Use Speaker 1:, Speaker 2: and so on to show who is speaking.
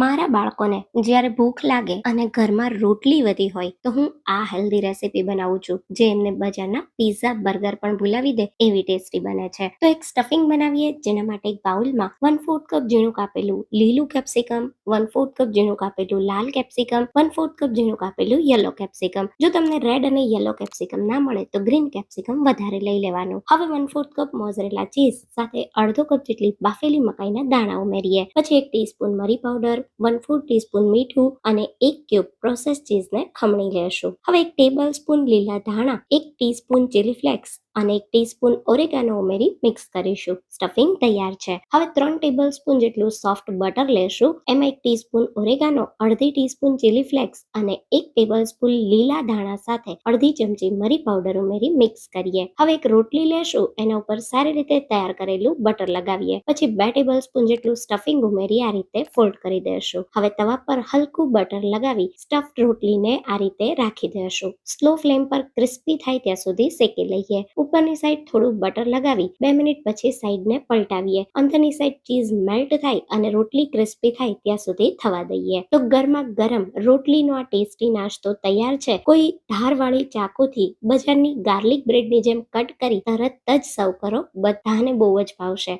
Speaker 1: મારા બાળકોને જ્યારે ભૂખ લાગે અને ઘરમાં રોટલી વધી હોય, તો હું આ હેલ્ધી રેસીપી બનાવું છું, જે એમને બજારના પીઝા બર્ગર પણ ભૂલાવી દે એવી ટેસ્ટી બને છે. તો એક સ્ટફિંગ બનાવીએ, જેના માટે એક બાઉલમાં વન ફોર્થ કપ ઝીણું કાપેલું લીલું કેપ્સિકમ વન ફોર્થ કપ ઝીણું કાપેલું લાલ કેપ્સિકમ વન ફોર્થ કપ ઝીણું કાપેલું યલો કેપ્સિકમ જો તમને રેડ અને યલો કેપ્સિકમ ના મળે, તો ગ્રીન કેપ્સિકમ વધારે લઈ લેવાનું. હવે one fourth cup mozzarella cheese સાથે અડધો કપ જેટલી બાફેલી મકાઈના દાણા ઉમેરીએ. પછી એક ટીસ્પૂન મરી પાવડર વન ફોર્થ ટીસ્પૂન મીઠું અને એક ક્યુબ પ્રોસેસ ચીઝને ખમણી લેશું. હવે એક ટેબલ સ્પૂન લીલા ધાણા, એક ટીસ્પૂન ચીલી ફ્લેક્સ અને એક ટીસ્પૂન ઓરેગાનો ઉમેરી મિક્સ કરીશું. સ્ટફિંગ તૈયાર છે. હવે ત્રણ ટેબલ સ્પૂન જેટલું સોફ્ટ બટર લેશું. એમાં એક ટીસ્પૂન ઓરેગાનો અડધી ટીસ્પૂન ચીલી ફ્લેક્સ અને એક ટેબલ સ્પૂન લીલા ધાણા સાથે અડધી ચમચી મરી પાવડર ઉમેરી મિક્સ કરીએ. હવે એક રોટલી લેશું. એના ઉપર સારી રીતે તૈયાર કરેલું બટર લગાવીએ. પછી બે ટેબલ સ્પૂન જેટલું સ્ટફિંગ ઉમેરી આ રીતે ફોલ્ડ કરી દેશું. હવે તવા પર હલકું બટર લગાવી સ્ટફ્ડ રોટલીને આ રીતે રાખી દેશું. સ્લો ફ્લેમ પર ક્રિસ્પી થાય ત્યાં સુધી શેકી લઈએ. ઉપરની સાઈડ થોડું બટર લગાવી બે મિનિટ પછી સાઈડને પલટાવીએ. અંદરની સાઈડ ચીઝ મેલ્ટ થાય અને રોટલી ક્રિસ્પી થાય ત્યાં સુધી થવા દઈએ. તો ગરમા ગરમ રોટલીનો આ ટેસ્ટી નાસ્તો તૈયાર છે. કોઈ ધારવાળી ચાકુથી બજારની ગાર્લિક બ્રેડની જેમ કટ કરી તરત જ સર્વ કરો. બધાને બહુ જ ભાવશે.